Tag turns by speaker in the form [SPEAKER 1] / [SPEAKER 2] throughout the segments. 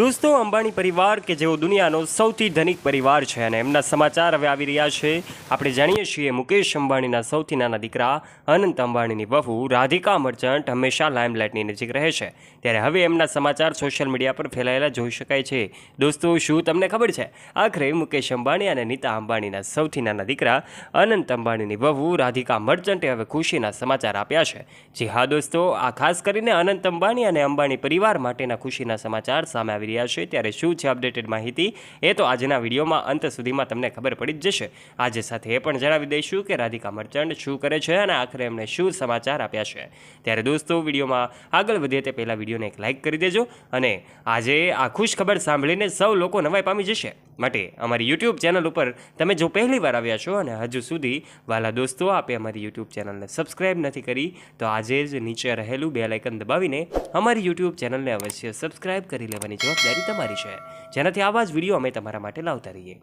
[SPEAKER 1] દોસ્તો, અંબાણી પરિવાર કે જેઓ દુનિયાનો સૌથી ધનિક પરિવાર છે અને એમના સમાચાર હવે આવી રહ્યા છે. આપણે જાણીએ છીએ મુકેશ અંબાણીના સૌથી નાના દીકરા અનંત અંબાણીની વહુ રાધિકા મર્ચન્ટ હંમેશા લાઇમલાઇટની નજીક રહે છે. ત્યારે હવે એમના સમાચાર સોશિયલ મીડિયા પર ફેલાયેલા જોઈ શકાય છે. દોસ્તો, શું તમને ખબર છે? આખરે મુકેશ અંબાણી અને નીતા અંબાણીના સૌથી નાના દીકરા અનંત અંબાણીની વહુ રાધિકા મર્ચન્ટે હવે ખુશીના સમાચાર આપ્યા છે. જી હા દોસ્તો, આ ખાસ કરીને અનંત અંબાણી અને અંબાણી પરિવાર માટેના ખુશીના સમાચાર સામે આવી રહ્યા છે, ત્યારે શું છે અપડેટેડ માહિતી એ તો આજના વિડીયોમાં અંત સુધીમાં તમને ખબર પડી જ જશે. આજે સાથે એ પણ જણાવી દઈશું કે રાધિકા મર્ચન્ટ શું કરે છે અને આખરે એમણે શું સમાચાર આપ્યા છે. ત્યારે દોસ્તો, વિડીયોમાં આગળ વધીએ તે પહેલાં વિડીયોને એક લાઇક કરી દેજો અને આજે આ ખુશ ખબર સાંભળીને સૌ લોકો નવાઈ પામી જશે. માટે અમારી યુટ્યુબ ચેનલ ઉપર તમે જો પહેલી વાર આવ્યા છો અને હજુ સુધી વાલા દોસ્તો, આપે અમારી યુટ્યુબ ચેનલને સબસ્ક્રાઇબ નથી કરી, તો આજે જ નીચે રહેલું બે લાઇકન દબાવીને અમારી યુટ્યુબ ચેનલને અવશ્ય સબસ્ક્રાઇબ કરી લેવાની જવાબદારી તમારી છે. જેનાથી આવા જ વીડિયો અમે તમારા માટે લાવતા રહીએ.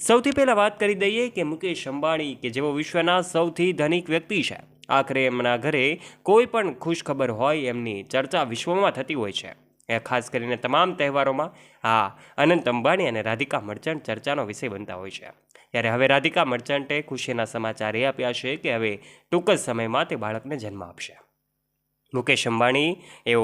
[SPEAKER 1] સૌથી પહેલાં વાત કરી દઈએ કે મુકેશ અંબાણી, કે જેઓ વિશ્વના સૌથી ધનિક વ્યક્તિ છે. આખરે એમના ઘરે કોઈ પણ ખુશ ખબર હોય, એમની ચર્ચા વિશ્વમાં થતી હોય છે. ખાસ કરીને તમામ તહેવારોમાં આ અનંત અંબાણી અને રાધિકા મર્ચન્ટ ચર્ચાનો વિષય બનતા હોય છે. ત્યારે હવે રાધિકા મર્ચન્ટે ખુશીના સમાચાર એ આપ્યા છે કે હવે ટૂંક જ સમયમાં તે બાળકને જન્મ આપશે. મુકેશ અંબાણી એઓ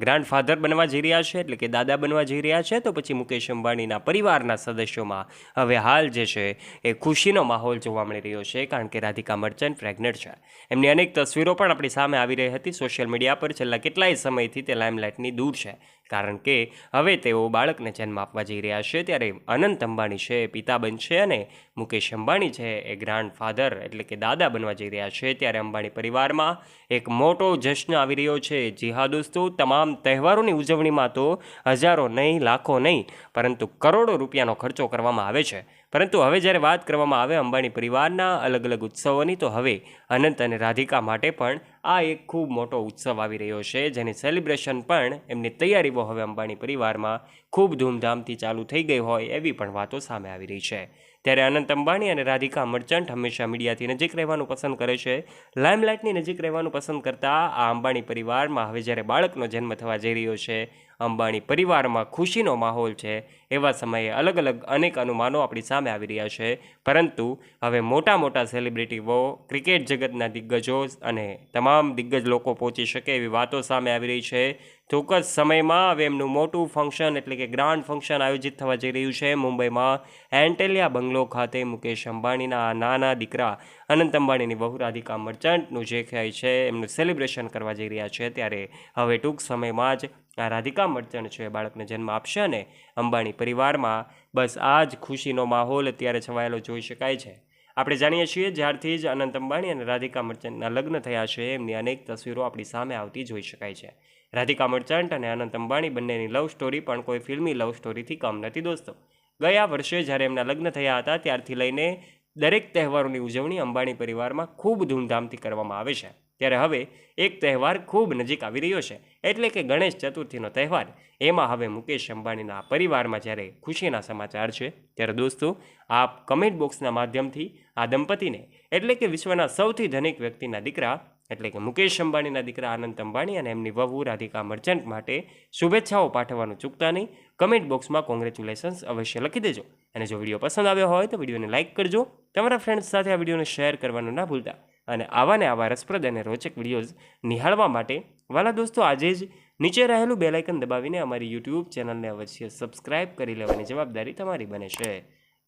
[SPEAKER 1] ગ્રાન્ડ ફાધર બનવા જઈ રહ્યા છે, એટલે કે દાદા બનવા જઈ રહ્યા છે, તો પછી મુકેશ અંબાણીના પરિવારના સદસ્યોમાં હવે હાલ જે છે એ ખુશીનો માહોલ જોવા મળી રહ્યો છે, કારણ કે રાધિકા મર્ચન્ટ પ્રેગ્નન્ટ છે. એમની અનેક તસવીરો પણ આપણી સામે આવી રહી હતી સોશિયલ મીડિયા પર છેલ્લા કેટલાય સમયથી તે લાઇમલાઇટની દૂર છે. કારણ કે હવે તેઓ બાળકને જન્મ આપવા જઈ રહ્યા છે ત્યારે અનંત અંબાણી છે એ પિતા બનશે અને મુકેશ અંબાણી છે. એ ગ્રાન્ડ ફાધર એટલે કે દાદા બનવા જઈ રહ્યા છે ત્યારે અંબાણી પરિવારમાં એક મોટો જશ્ન આવી રહ્યો છે. જી હા દોસ્તો, તમામ તહેવારોની ઉજવણીમાં તો હજારો નહીં, લાખો નહીં, પરંતુ કરોડો રૂપિયાનો ખર્ચો કરવામાં આવે છે. પરંતુ હવે જ્યારે વાત કરવામાં આવે અંબાણી પરિવારના અલગ અલગ ઉત્સવોની તો હવે અનંત અને રાધિકા માટે પણ આ એક ખૂબ મોટો ઉત્સવ આવી રહ્યો છે, જેની સેલિબ્રેશન પણ એમની તૈયારીઓ હવે અંબાણી પરિવારમાં ખૂબ ધૂમધામથી ચાલુ થઈ ગઈ હોય એવી પણ વાતો સામે આવી રહી છે. ત્યારે અનંત અંબાણી અને રાધિકા મર્ચન્ટ હંમેશા મીડિયાથી નજીક રહેવાનું પસંદ કરે છે. લાઇમલાઇટની નજીક રહેવાનું પસંદ કરતા આ અંબાણી પરિવારમાં હવે જ્યારે બાળકનો જન્મ થવા જઈ રહ્યો છે અંબાણી પરિવારમાં ખુશીનો માહોલ છે. એવા સમયે અલગ અલગ અનેક અનુમાનો આપણી સામે આવી રહ્યા છે. પરંતુ હવે મોટા મોટા સેલિબ્રિટીઓ, ક્રિકેટ જગતના દિગ્ગજો અને તમામ દિગ્ગજ લોકો પહોંચી શકે એવી વાતો સામે આવી રહી છે. જ સમયમાં હવે એમનું મોટું ફંક્શન એટલે કે ગ્રાન્ડ ફંક્શન આયોજિત થવા જઈ રહ્યું છે. મુંબઈમાં એન્ટેલિયા બંગલો ખાતે મુકેશ અંબાણીના નાના દીકરા અનંત અંબાણીની બહુ રાધિકા મર્ચન્ટનું જે ખ્યાય છે, એમનું સેલિબ્રેશન કરવા જઈ રહ્યા છે. ત્યારે હવે ટૂંક સમયમાં જ આ રાધિકા મર્ચન્ટ છે, બાળકને જન્મ આપશે અને અંબાણી પરિવારમાં બસ આ જ ખુશીનો માહોલ અત્યારે છવાયેલો જોઈ શકાય છે. આપણે જાણીએ છીએ જ્યારથી જ અનંત અંબાણી અને રાધિકા મર્ચન્ટના લગ્ન થયા છે, એમની અનેક તસવીરો આપણી સામે આવતી જોઈ શકાય છે. રાધિકા મર્ચન્ટ અને અનંત અંબાણી બંનેની લવ સ્ટોરી પણ કોઈ ફિલ્મી લવ સ્ટોરીથી કમ નથી દોસ્તો. ગયા વર્ષે જ્યારે એમના લગ્ન થયા હતા, ત્યારથી લઈને દરેક તહેવારોની ઉજવણી અંબાણી પરિવારમાં ખૂબ ધૂમધામથી કરવામાં આવે છે. ત્યારે હવે એક તહેવાર ખૂબ નજીક આવી રહ્યો છે. એટલે કે ગણેશ ચતુર્થીનો તહેવાર. એમાં હવે મુકેશ અંબાણીના પરિવારમાં જ્યારે ખુશીના સમાચાર છે, ત્યારે દોસ્તો, આપ કમેન્ટ બોક્સના માધ્યમથી આ દંપતીને, એટલે કે વિશ્વના સૌથી ધનિક વ્યક્તિના દીકરા, એટલે કે મુકેશ અંબાણીના દીકરા આનંદ અંબાણી અને એમની વહુ રાધિકા મર્ચન્ટ માટે શુભેચ્છાઓ પાઠવવાનું ચૂકતા નહીં. કમેન્ટ બોક્સમાં કોંગ્રેચ્યુલેશન્સ અવશ્ય લખી દેજો. અને જો વીડિયો પસંદ આવ્યો હોય તો વિડીયોને લાઇક કરજો. તમારા ફ્રેન્ડ્સ સાથે આ વિડીયોને શેર કરવાનું ના ભૂલતા. અને આવા ને આવા રસપ્રદ અને રોચક વિડીયોઝ નિહાળવા માટે વાલા દોસ્તો, આજે જ નીચે રહેલું બેલાઇકન દબાવીને અમારી યુટ્યુબ ચેનલને અવશ્ય સબસ્ક્રાઇબ કરી લેવાની જવાબદારી તમારી બને છે.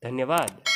[SPEAKER 1] ધન્યવાદ.